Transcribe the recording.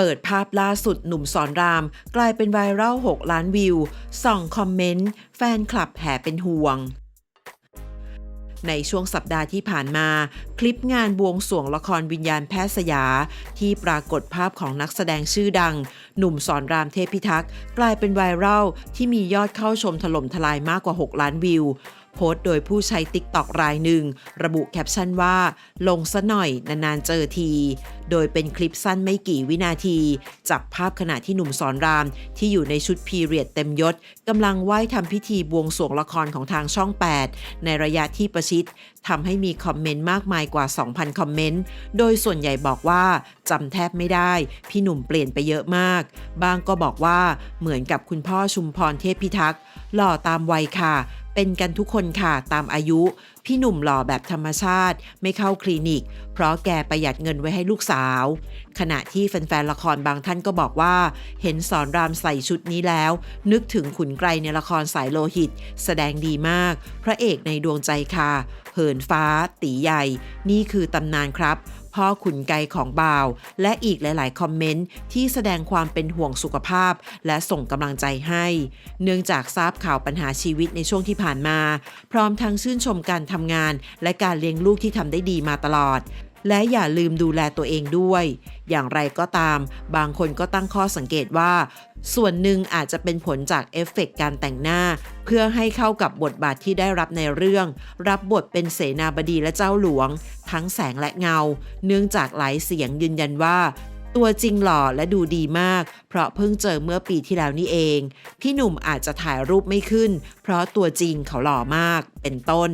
เปิดภาพล่าสุดหนุ่มสอนราม กลายเป็นไวรัล 6 ล้านวิวส่องคอมเมนต์ แฟนคลับแห่เป็นห่วง ในช่วงสัปดาห์ที่ผ่านมา คลิปงานบวงสวงละครวิญญาณแพทย์สยา ที่ปรากฏภาพของนักแสดงชื่อดัง หนุ่มสอนรามเทพิทักษ์กลายเป็นไวรัลที่มียอดเข้าชมถล่มทลายมากกว่า 6 ล้านวิว โพสต์โดยผู้ใช้ติ๊กตอกรายหนึ่ง ระบุแคปชั่นว่า ลงซะหน่อยนานๆเจอที โดยเป็นคลิปสั้นไม่กี่วินาที จับภาพขณะที่หนุ่มสอนราม ที่อยู่ในชุดพีเรียดเต็มยศกำลังไหว้ทำพิธีบวงสรวงละครของทางช่อง 8 ในระยะที่ประชิดทำให้มีคอมเมนต์มากมายกว่า 2,000 คอมเมนต์ โดยส่วนใหญ่บอกว่าจำแทบไม่ได้ พี่หนุ่มเปลี่ยนไปเยอะมาก บางก็บอกว่าเหมือนกับคุณพ่อชุมพรเทพพิทักษ์หล่อตามวัยค่ะ เป็นกันทุกคนค่ะตามอายุ พี่หนุ่มหล่อแบบธรรมชาติ ไม่เข้าคลินิก เพราะแกประหยัดเงินไว้ให้ลูกสาว ขณะที่แฟนๆละครบางท่านก็บอกว่า เห็นสอนรามใส่ชุดนี้แล้ว นึกถึงขุนไกรในละครสายโลหิต แสดงดีมาก พระเอกในดวงใจค่ะ เหินฟ้า ตีใหญ่ นี่คือตำนานครับ พ่อขุนไกของบ่าว และอีกหลาย ๆ คอมเมนต์ที่แสดงความเป็นห่วงสุขภาพ และส่งกำลังใจให้ เนื่องจากทราบข่าวปัญหาชีวิตในช่วงที่ผ่านมา พร้อมทั้งชื่นชมการทำงาน และการเลี้ยงลูกที่ทำได้ดีมาตลอด และอย่าลืมดูแลตัวเองด้วย อย่างไรก็ตาม บางคนก็ตั้งข้อสังเกตว่า ส่วนหนึ่งอาจจะเป็นผลจากเอฟเฟกต์การแต่งหน้า เพื่อให้เข้ากับบทบาทที่ได้รับในเรื่อง รับบทเป็นเสนาบดีและเจ้าหลวง ทั้งแสงและเงา เนื่องจากหลายเสียงยืนยันว่าตัวจริงหล่อและดูดีมาก เพราะเพิ่งเจอเมื่อปีที่แล้วนี่เอง พี่หนุ่มอาจจะถ่ายรูปไม่ขึ้น เพราะตัวจริงเขาหล่อมากเป็นต้น